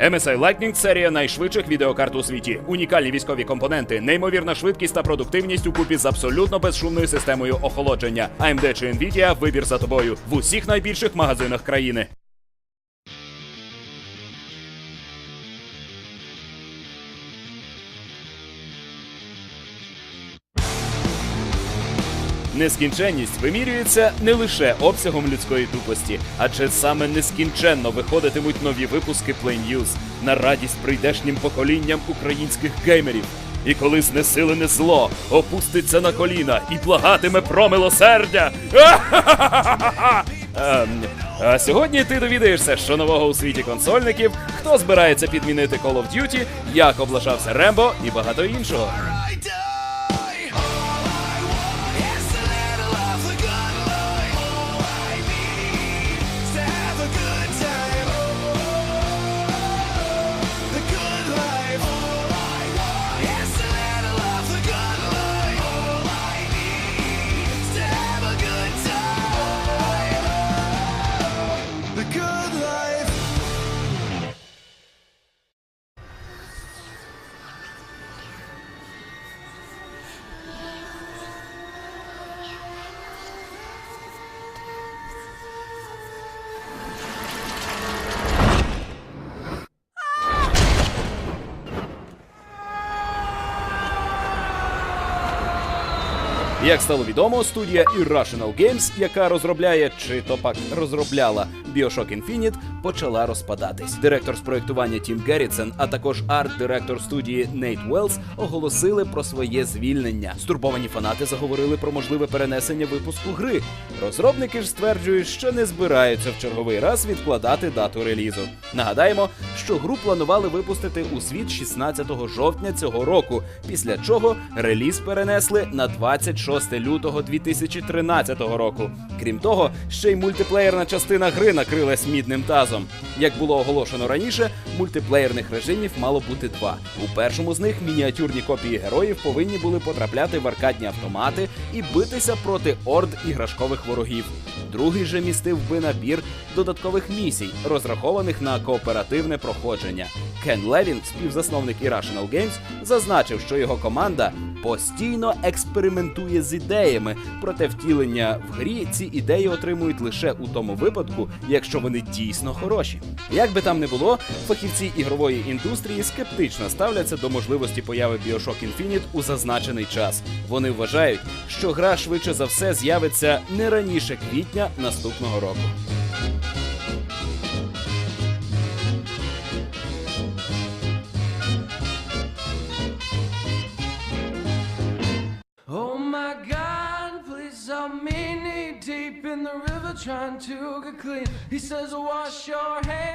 MSI Lightning – серія найшвидших відеокарт у світі. Унікальні військові компоненти, неймовірна швидкість та продуктивність у купі з абсолютно безшумною системою охолодження. AMD чи Nvidia – вибір за тобою в усіх найбільших магазинах країни. Нескінченність вимірюється не лише обсягом людської тупості, адже саме нескінченно виходитимуть нові випуски Play News на радість прийдешнім поколінням українських геймерів. І коли знесилене зло опуститься на коліна і благатиме про милосердя. Ем, А сьогодні ти довідаєшся, що нового у світі консольників, хто збирається підмінити Call of Duty, як облажався Рембо і багато іншого. Як стало відомо, студія Irrational Games, яка розробляє чи то пак розробляла Bioshock Infinite, почала розпадатись. Директор з проектування Тім Геррітсен, а також арт-директор студії Нейт Уелс оголосили про своє звільнення. Стурбовані фанати заговорили про можливе перенесення випуску гри. Розробники ж стверджують, що не збираються в черговий раз відкладати дату релізу. Нагадаємо, що гру планували випустити у світ 16 жовтня цього року, після чого реліз перенесли на 26 лютого 2013 року. Крім того, ще й мультиплеєрна частина гри накрилась мідним тазом. Як було оголошено раніше, мультиплеєрних режимів мало бути два. У першому з них мініатюрні копії героїв повинні були потрапляти в аркадні автомати і битися проти орд іграшкових ворогів. Другий же містив би набір додаткових місій, розрахованих на кооперативне проходження. Кен Левін, співзасновник Irrational Games, зазначив, що його команда постійно експериментує з ідеями, проте втілення в грі ці ідеї отримують лише у тому випадку, якщо вони дійсно хороші. Як би там не було, фахівці ігрової індустрії скептично ставляться до можливості появи Bioshock Infinite у зазначений час. Вони вважають, що гра швидше за все з'явиться не раніше квітня наступного року. Oh my God, please help me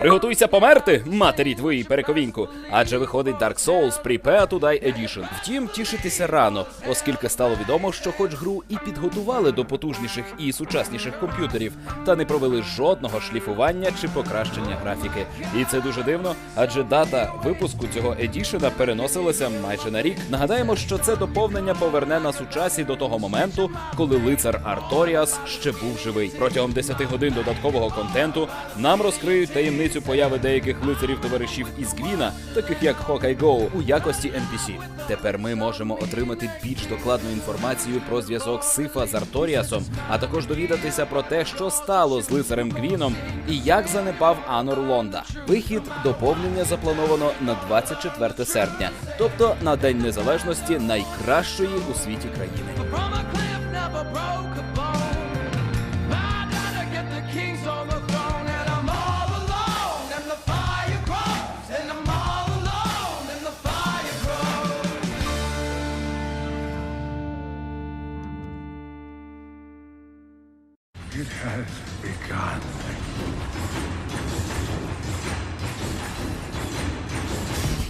Приготуйся померти, матері твоїй перековіньку. Адже виходить Dark Souls Prepare to Die Edition. Втім, тішитися рано, оскільки стало відомо, що хоч гру і підготували до потужніших і сучасніших комп'ютерів, та не провели жодного шліфування чи покращення графіки. І це дуже дивно, адже дата випуску цього едішена переносилася майже на рік. Нагадаємо, що це доповнення поверне нас у часі до того моменту, коли лицар Арторіас ще був живий. Протягом 10 годин додаткового контенту нам розкриють таємницю появи деяких лицарів товаришів із Гвіна, таких як Hawkeye Go, у якості NPC. Тепер ми можемо отримати більш докладну інформацію про зв'язок Сифа з Арторіасом, а також довідатися про те, що стало з лицарем Гвіном і як занепав Анор Лонда. Вихід доповнення заплановано на 24 серпня, тобто на День Незалежності найкращої у світі країни.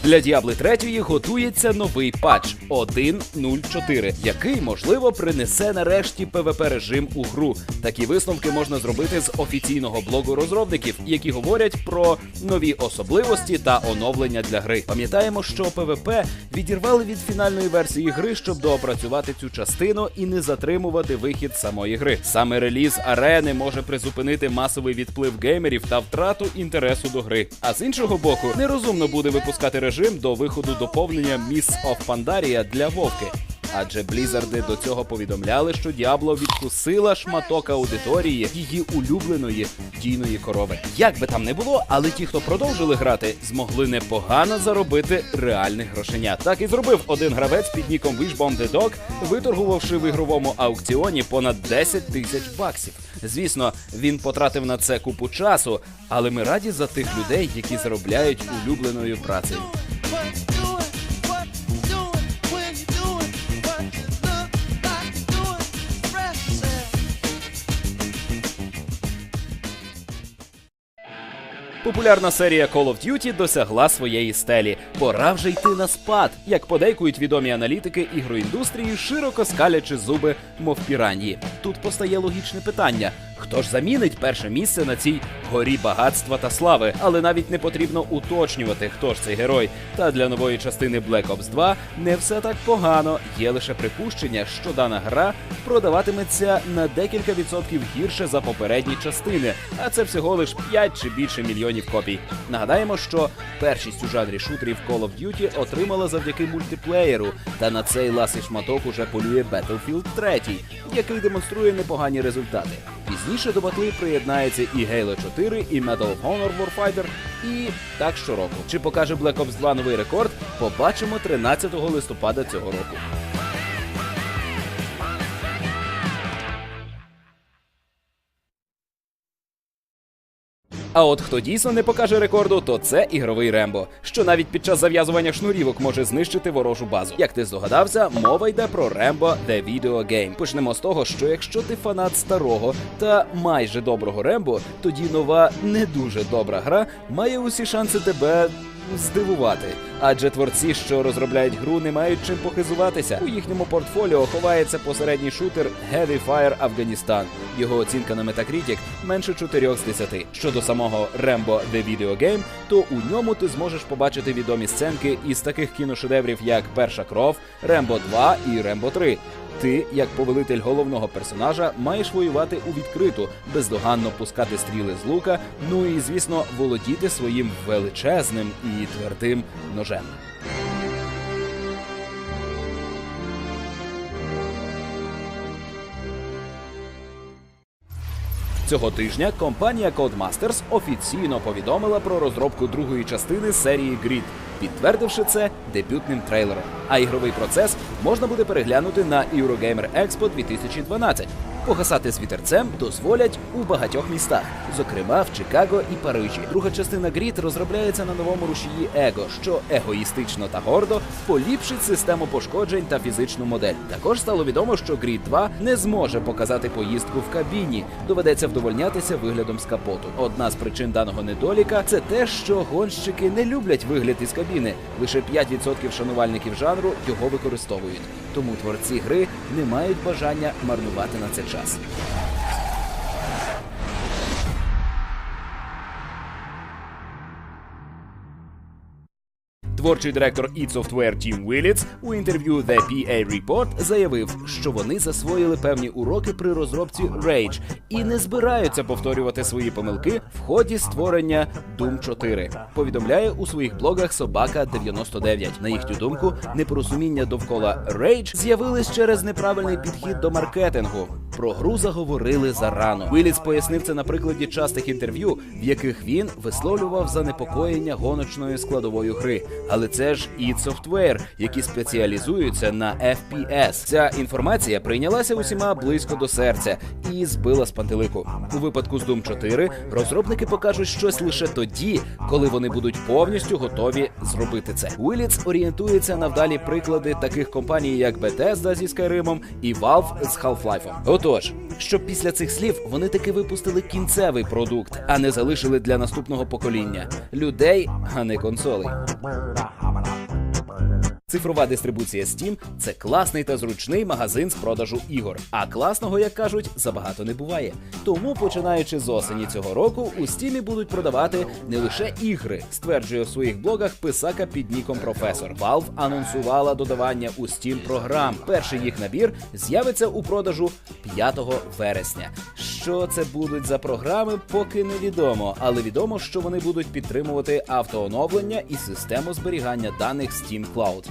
Для Diablo 3 готується новий патч 1.04, який можливо принесе нарешті PvP режим у гру. Такі висновки можна зробити з офіційного блогу розробників, які говорять про нові особливості та оновлення для гри. Пам'ятаємо, що PvP відірвали від фінальної версії гри, щоб доопрацювати цю частину і не затримувати вихід самої гри. Саме реліз арени може призупинити масовий відплив геймерів та втрату інтересу до гри. А з іншого боку, нерозумно буде випускати режим до виходу доповнення Miss of Pandaria для Вовки. Адже Блізарди до цього повідомляли, що Діабло відкусила шматок аудиторії її улюбленої дійної корови. Як би там не було, але ті, хто продовжили грати, змогли непогано заробити реальних грошенят. Так і зробив один гравець під ніком Wishbone the виторгувавши в ігровому аукціоні понад 10 тисяч баксів. Звісно, він потратив на це купу часу, але ми раді за тих людей, які заробляють улюбленою працею. Популярна серія Call of Duty досягла своєї стелі. Пора вже йти на спад, як подейкують відомі аналітики ігроіндустрії, широко скалячи зуби, мов піранії. Тут постає логічне питання: хто ж замінить перше місце на цій горі багатства та слави? Але навіть не потрібно уточнювати, хто ж цей герой. Та для нової частини Black Ops 2 не все так погано. Є лише припущення, що дана гра продаватиметься на декілька відсотків гірше за попередні частини, а це всього лиш 5 чи більше мільйонів копій. Нагадаємо, що першість у жанрі шутерів Call of Duty отримала завдяки мультиплеєру, та на цей ласий шматок уже полює Battlefield 3, який демонструє непогані результати. Пізніше до батли приєднається і Halo 4, і Medal of Honor Warfighter, і так щороку. Чи покаже Black Ops 2 новий рекорд? Побачимо 13 листопада цього року. А от хто дійсно не покаже рекорду, то це ігровий Рембо, що навіть під час зав'язування шнурівок може знищити ворожу базу. Як ти здогадався, мова йде про Рембо The Video Game. Почнемо з того, що якщо ти фанат старого та майже доброго Рембо, тоді нова не дуже добра гра має усі шанси тебе. Здивувати, адже творці, що розробляють гру, не мають чим похизуватися. У їхньому портфоліо ховається посередній шутер Heavy Fire Afghanistan. Його оцінка на Metacritic менше 4 з 10. Щодо самого Rambo The Video Game, то у ньому ти зможеш побачити відомі сценки із таких кіношедеврів, як Перша кров, Рембо 2 і Рембо 3. Ти, як повелитель головного персонажа, маєш воювати у відкриту, бездоганно пускати стріли з лука, ну і звісно, володіти своїм величезним і твердим ножем. Цього тижня компанія Codemasters офіційно повідомила про розробку другої частини серії Grid, підтвердивши це дебютним трейлером. А ігровий процес можна буде переглянути на Eurogamer Expo 2012. Погасати з вітерцем дозволять у багатьох містах, зокрема в Чикаго і Парижі. Друга частина Grid розробляється на новому рушії Его, що егоїстично та гордо поліпшить систему пошкоджень та фізичну модель. Також стало відомо, що Grid 2 не зможе показати поїздку в кабіні. Доведеться вдовольнятися виглядом з капоту. Одна з причин даного недоліка це те, що гонщики не люблять вигляд із кабіни. Лише 5% шанувальників жанру його використовують. Тому творці гри не мають бажання марнувати на це час. Творчий директор id Software Тім Віліц у інтерв'ю The PA Report заявив, що вони засвоїли певні уроки при розробці Rage і не збираються повторювати свої помилки в ході створення Doom 4. Повідомляє у своїх блогах Собака 99. На їхню думку, непорозуміння довкола Rage з'явились через неправильний підхід до маркетингу. Про гру заговорили зарано. Віліц пояснив це на прикладі частих інтерв'ю, в яких він висловлював занепокоєння гоночною складовою гри. Але це ж id Software, які спеціалізуються на FPS. Ця інформація прийнялася усіма близько до серця і збила з пантелику. У випадку з Doom 4 розробники покажуть щось лише тоді, коли вони будуть повністю готові зробити це. Віліц орієнтується на вдалі приклади таких компаній, як Bethesda зі Skyrim і Valve з Half-Life. Отож, щоб після цих слів вони таки випустили кінцевий продукт, а не залишили для наступного покоління людей, а не консолей. Цифрова дистрибуція Steam – це класний та зручний магазин з продажу ігор. А класного, як кажуть, забагато не буває. Тому, починаючи з осені цього року, у Steam будуть продавати не лише ігри, стверджує в своїх блогах писака під ніком професор. Valve анонсувала додавання у Steam програм. Перший їх набір з'явиться у продажу 5 вересня. Що це будуть за програми, поки невідомо, але відомо, що вони будуть підтримувати автооновлення і систему зберігання даних Steam Cloud.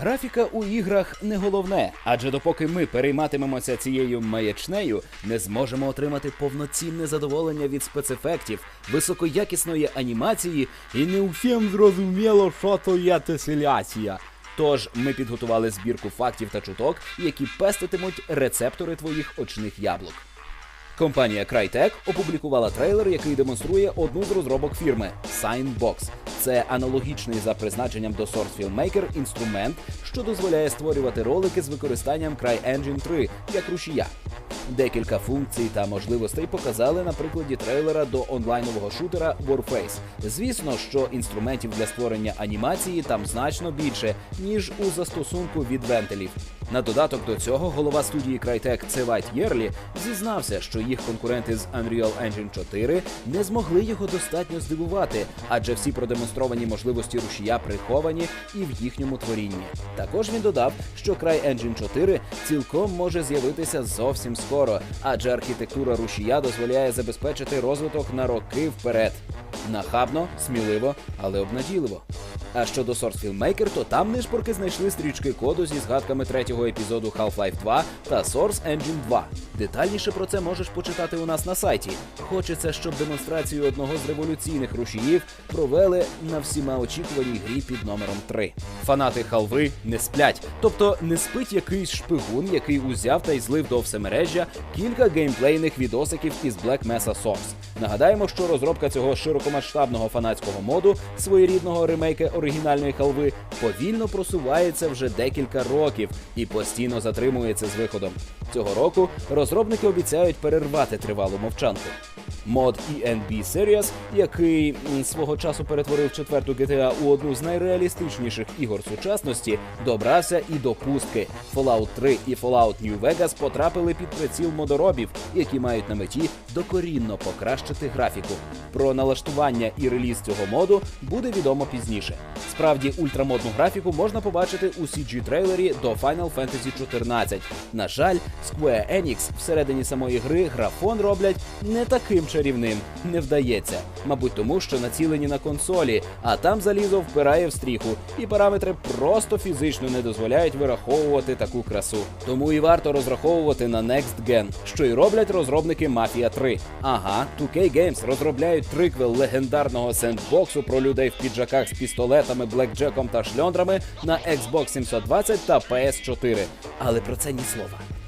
Графіка у іграх не головне, адже допоки ми перейматимемося цією маячнею, не зможемо отримати повноцінне задоволення від спецефектів, високоякісної анімації і не усім зрозуміло, що то є теселяція. Тож ми підготували збірку фактів та чуток, які пеститимуть рецептори твоїх очних яблук. Компанія Crytek опублікувала трейлер, який демонструє одну з розробок фірми Signbox. Це аналогічний за призначенням до Source Filmmaker інструмент, що дозволяє створювати ролики з використанням CryEngine 3 як рушія. Декілька функцій та можливостей показали на прикладі трейлера до онлайнового шутера Warface. Звісно, що інструментів для створення анімації там значно більше, ніж у застосунку від вентилів. На додаток до цього голова студії Crytek Цевайт Єрлі зізнався, що їх конкуренти з Unreal Engine 4 не змогли його достатньо здивувати, адже всі продемонстровані можливості рушія приховані і в їхньому творінні. Також він додав, що CryEngine 4 цілком може з'явитися зовсім скоро, адже архітектура рушія дозволяє забезпечити розвиток на роки вперед. Нахабно, сміливо, але обнадійливо. А щодо Source Filmmaker, то там нишпорки знайшли стрічки коду зі згадками третього епізоду Half-Life 2 та Source Engine 2. Детальніше про це можеш почитати у нас на сайті. Хочеться, щоб демонстрацію одного з революційних рушіїв провели на всіма очікуваній грі під номером 3. Фанати халви не сплять, тобто не спить якийсь шпигун, який узяв та й злив до всемережжя кілька геймплейних відосиків із Black Mesa Source. Нагадаємо, що розробка цього широкомасштабного фанатського моду, своєрідного ремейка оригінальної халви, повільно просувається вже декілька років і постійно затримується з виходом. Цього року розробники обіцяють перервати тривалу мовчанку. Мод ENB Series, який свого часу перетворив четверту GTA у одну з найреалістичніших ігор сучасності, добрався і до пустки. Fallout 3 і Fallout New Vegas потрапили під приціл модоробів, які мають на меті докорінно покращити графіку. Про налаштування і реліз цього моду буде відомо пізніше. Справді, ультрамодну графіку можна побачити у CG-трейлері до Final Fantasy 14. На жаль, Square Enix всередині самої гри графон роблять не таким чарівним. Не вдається. Мабуть, тому що націлені на консолі, а там залізо впирає в стріху, і параметри просто фізично не дозволяють вираховувати таку красу. Тому і варто розраховувати на Next Gen, що й роблять розробники Mafia 3. Ага, 2K Games розробляють триквел легендарного сендбоксу про людей в піджаках з пістолетами, блекджеком та шльондрами на Xbox 720 та PS4. Але про це ні слова.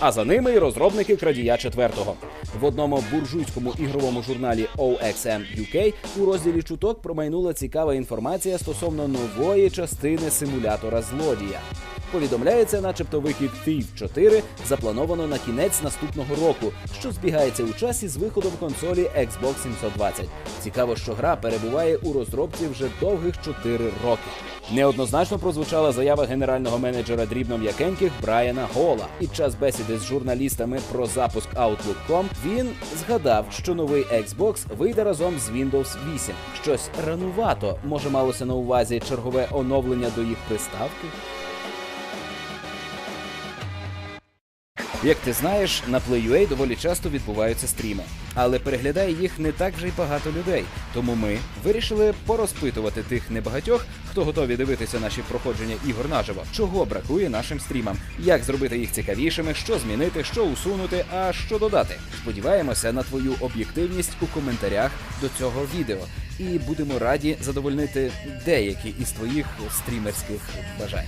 А за ними й розробники крадія 4-го. В одному буржуйському ігровому журналі OXM UK у розділі чуток промайнула цікава інформація стосовно нової частини симулятора злодія. Повідомляється, начебто вихід Thief 4 заплановано на кінець наступного року, що збігається у часі з виходом консолі Xbox 720. Цікаво, що гра перебуває у розробці вже довгих 4 роки. Неоднозначно прозвучала заява генерального менеджера дрібно м'якеньких Брайана Гола. Під час бесіди з журналістами про запуск Outlook.com він згадав, що новий Xbox вийде разом з Windows 8. Щось ранувато, може малося на увазі чергове оновлення до їх приставки. Як ти знаєш, на Play.ua доволі часто відбуваються стріми, але переглядає їх не так вже й багато людей. Тому ми вирішили порозпитувати тих небагатьох, хто готові дивитися наші проходження ігор наживо, чого бракує нашим стрімам, як зробити їх цікавішими, що змінити, що усунути, а що додати. Сподіваємося на твою об'єктивність у коментарях до цього відео, і будемо раді задовольнити деякі із твоїх стрімерських бажань.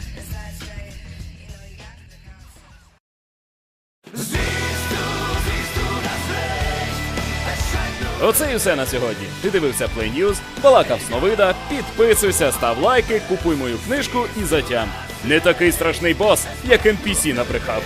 Оце і все на сьогодні. Ти дивився Play News, балакав Сновида, підписуйся, став лайки, купуй мою книжку і затям. Не такий страшний бос, як ем NPC набрехав.